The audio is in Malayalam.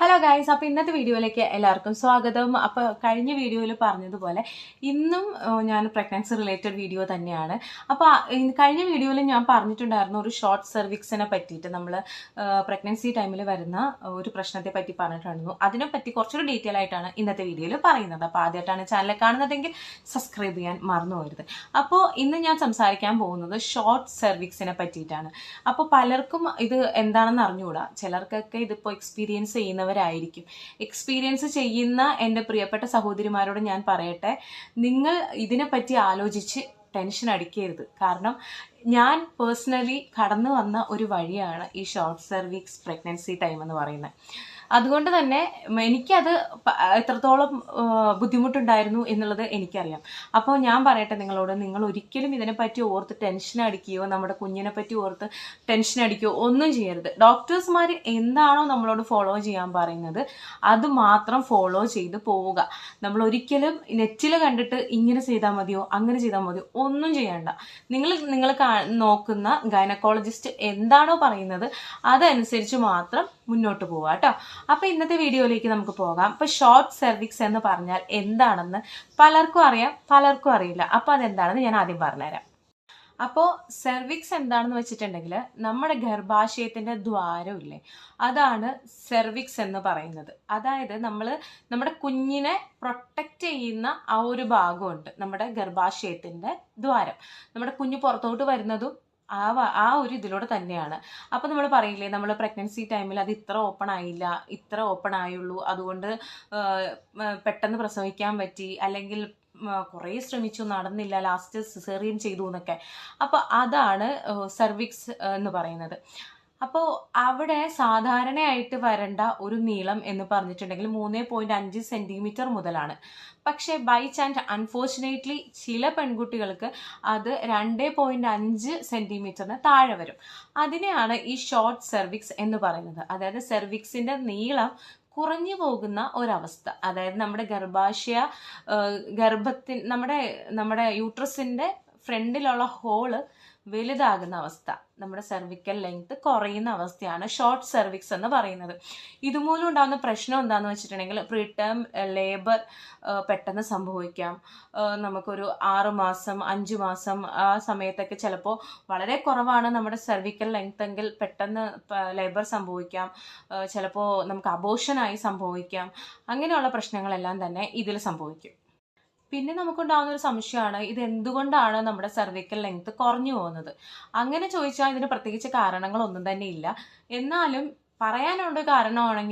ഹലോ ഗൈസ് അപ്പോൾ ഇന്നത്തെ വീഡിയോയിലേക്ക് എല്ലാവർക്കും സ്വാഗതം. അപ്പോൾ കഴിഞ്ഞ വീഡിയോയിൽ പറഞ്ഞതുപോലെ ഇന്നും ഞാൻ പ്രഗ്നൻസി റിലേറ്റഡ് വീഡിയോ തന്നെയാണ്. അപ്പോൾ കഴിഞ്ഞ വീഡിയോയിൽ ഞാൻ പറഞ്ഞിട്ടുണ്ടായിരുന്നു ഒരു ഷോർട്ട് സർവിക്സിനെ പറ്റിയിട്ട് നമ്മൾ പ്രഗ്നൻസി ടൈമിൽ വരുന്ന ഒരു പ്രശ്നത്തെ പറ്റി പറഞ്ഞിട്ടുണ്ടായിരുന്നു. അതിനെപ്പറ്റി കുറച്ചൊരു ഡീറ്റെയിൽ ആയിട്ടാണ് ഇന്നത്തെ വീഡിയോയിൽ പറയുന്നത്. അപ്പോൾ ആദ്യമായിട്ടാണ് ചാനൽ കാണുന്നതെങ്കിൽ സബ്സ്ക്രൈബ് ചെയ്യാൻ മറന്നു പോരുത് അപ്പോൾ ഇന്ന് ഞാൻ സംസാരിക്കാൻ പോകുന്നത് ഷോർട്ട് സർവിക്സിനെ പറ്റിയിട്ടാണ്. അപ്പോൾ പലർക്കും ഇത് എന്താണെന്ന് അറിഞ്ഞുകൂടാ? ചിലർക്കൊക്കെ ഇതിപ്പോൾ എക്സ്പീരിയൻസ് ചെയ്യുന്നവരായിരിക്കും എക്സ്പീരിയൻസ് ചെയ്യുന്ന എന്റെ പ്രിയപ്പെട്ട സഹോദരിമാരോട് ഞാൻ പറയട്ടെ നിങ്ങൾ ഇതിനെപ്പറ്റി ആലോചിച്ച് ടെൻഷൻ അടിക്കരുത്. കാരണം ഞാൻ പേഴ്സണലി കടന്നു വന്ന ഒരു വഴിയാണ് ഈ ഷോർട്ട് സർവീക്സ് പ്രഗ്നൻസി ടൈം എന്ന് പറയുന്നത്. അതുകൊണ്ട് തന്നെ എനിക്കത് എത്രത്തോളം ബുദ്ധിമുട്ടുണ്ടായിരുന്നു എന്നുള്ളത് എനിക്കറിയാം. അപ്പോൾ ഞാൻ പറയട്ടെ നിങ്ങളോട് നിങ്ങൾ ഒരിക്കലും ഇതിനെപ്പറ്റി ഓർത്ത് ടെൻഷൻ അടിക്കുകയോ നമ്മുടെ കുഞ്ഞിനെ പറ്റി ഓർത്ത് ടെൻഷൻ അടിക്കുകയോ ഒന്നും ചെയ്യരുത്. ഡോക്ടേഴ്സ്മാർ എന്താണോ നമ്മളോട് ഫോളോ ചെയ്യാൻ പറയുന്നത് അത് മാത്രം ഫോളോ ചെയ്ത് പോവുക. നമ്മൾ ഒരിക്കലും നെറ്റിൽ കണ്ടിട്ട് ഇങ്ങനെ ചെയ്താൽ മതിയോ അങ്ങനെ ചെയ്താൽ മതിയോ ഒന്നും ചെയ്യണ്ട. നിങ്ങൾ നിങ്ങൾ നോക്കുന്ന ഗൈനക്കോളജിസ്റ്റ് എന്താണോ പറയുന്നത് അതനുസരിച്ച് മാത്രം മുന്നോട്ട് പോവുക കേട്ടോ. അപ്പൊ ഇന്നത്തെ വീഡിയോയിലേക്ക് നമുക്ക് പോകാം. ഇപ്പൊ ഷോർട്ട് സെർവിക്സ് എന്ന് പറഞ്ഞാൽ എന്താണെന്ന് പലർക്കും അറിയാം പലർക്കും അറിയില്ല. അപ്പൊ അതെന്താണെന്ന് ഞാൻ ആദ്യം പറഞ്ഞുതരാം. അപ്പോൾ സെർവിക്സ് എന്താണെന്ന് വെച്ചിട്ടുണ്ടെങ്കിൽ നമ്മുടെ ഗർഭാശയത്തിന്റെ ദ്വാരമില്ലേ അതാണ് സെർവിക്സ് എന്ന് പറയുന്നത്. അതായത് നമ്മൾ നമ്മുടെ കുഞ്ഞിനെ പ്രൊട്ടക്റ്റ് ചെയ്യുന്ന ആ ഒരു ഭാഗമുണ്ട് നമ്മുടെ ഗർഭാശയത്തിന്റെ ദ്വാരം. നമ്മുടെ കുഞ്ഞ് പുറത്തോട്ട് വരുന്നതും ആ ആ ഒരു ഇതിലൂടെ തന്നെയാണ്. അപ്പോൾ നമ്മൾ പറയില്ലേ നമ്മൾ പ്രഗ്നൻസി ടൈമിൽ അത് ഇത്ര ഓപ്പൺ ആയില്ല ഇത്ര ഓപ്പൺ ആയുള്ളൂ അതുകൊണ്ട് പെട്ടെന്ന് പ്രസവിക്കാൻ പറ്റി അല്ലെങ്കിൽ കുറേ ശ്രമിച്ചു നടന്നില്ല ലാസ്റ്റ് സിസേറിയൻ ചെയ്തു എന്നൊക്കെ. അപ്പോൾ അതാണ് സെർവിക്സ് എന്ന് പറയുന്നത്. അപ്പോൾ അവിടെ സാധാരണയായിട്ട് വരേണ്ട ഒരു നീളം എന്ന് പറഞ്ഞിട്ടുണ്ടെങ്കിൽ മൂന്ന് പോയിന്റ് അഞ്ച് സെന്റിമീറ്റർ മുതലാണ്. പക്ഷേ ബൈ ചാൻസ് അൺഫോർച്ചുനേറ്റ്ലി ചില പെൺകുട്ടികൾക്ക് അത് രണ്ട് പോയിന്റ് അഞ്ച് സെന്റിമീറ്ററിന് താഴെ വരും. അതിനെയാണ് ഈ ഷോർട്ട് സെർവിക്സ് എന്ന് പറയുന്നത്. അതായത് സെർവിക്സിന്റെ നീളം കുറഞ്ഞു പോകുന്ന ഒരവസ്ഥ. അതായത് നമ്മുടെ ഗർഭാശയ ഗർഭത്തിൻ നമ്മുടെ നമ്മുടെ യൂട്രസിന്റെ ഫ്രണ്ടിലുള്ള ഹോൾ വലുതാകുന്ന അവസ്ഥ. നമ്മുടെ സെർവിക്കൽ ലെങ്ത് കുറയുന്ന അവസ്ഥയാണ് ഷോർട്ട് സെർവിക്സ് എന്ന് പറയുന്നത്. ഇതുമൂലം ഉണ്ടാകുന്ന പ്രശ്നം എന്താണെന്ന് വെച്ചിട്ടുണ്ടെങ്കിൽ പ്രീ ടേം ലേബർ പെട്ടെന്ന് സംഭവിക്കാം. നമുക്കൊരു ആറ് മാസം അഞ്ച് മാസം ആ സമയത്തൊക്കെ ചിലപ്പോൾ വളരെ കുറവാണ് നമ്മുടെ സെർവിക്കൽ ലെങ്ത് എങ്കിൽ പെട്ടെന്ന് ലേബർ സംഭവിക്കാം. ചിലപ്പോൾ നമുക്ക് അബോഷനായി സംഭവിക്കാം. അങ്ങനെയുള്ള പ്രശ്നങ്ങളെല്ലാം തന്നെ ഇതിൽ സംഭവിക്കും. പിന്നെ നമുക്കുണ്ടാകുന്ന ഒരു സംശയമാണ് ഇത് എന്തുകൊണ്ടാണ് നമ്മുടെ സർവൈക്കൽ ലെങ്ത് കുറഞ്ഞു പോകുന്നത്? അങ്ങനെ ചോദിച്ചാൽ ഇതിന് പ്രത്യേകിച്ച് കാരണങ്ങളൊന്നും തന്നെ ഇല്ല. എന്നാലും പറയാനുള്ള കാരണമാണെങ്കിൽ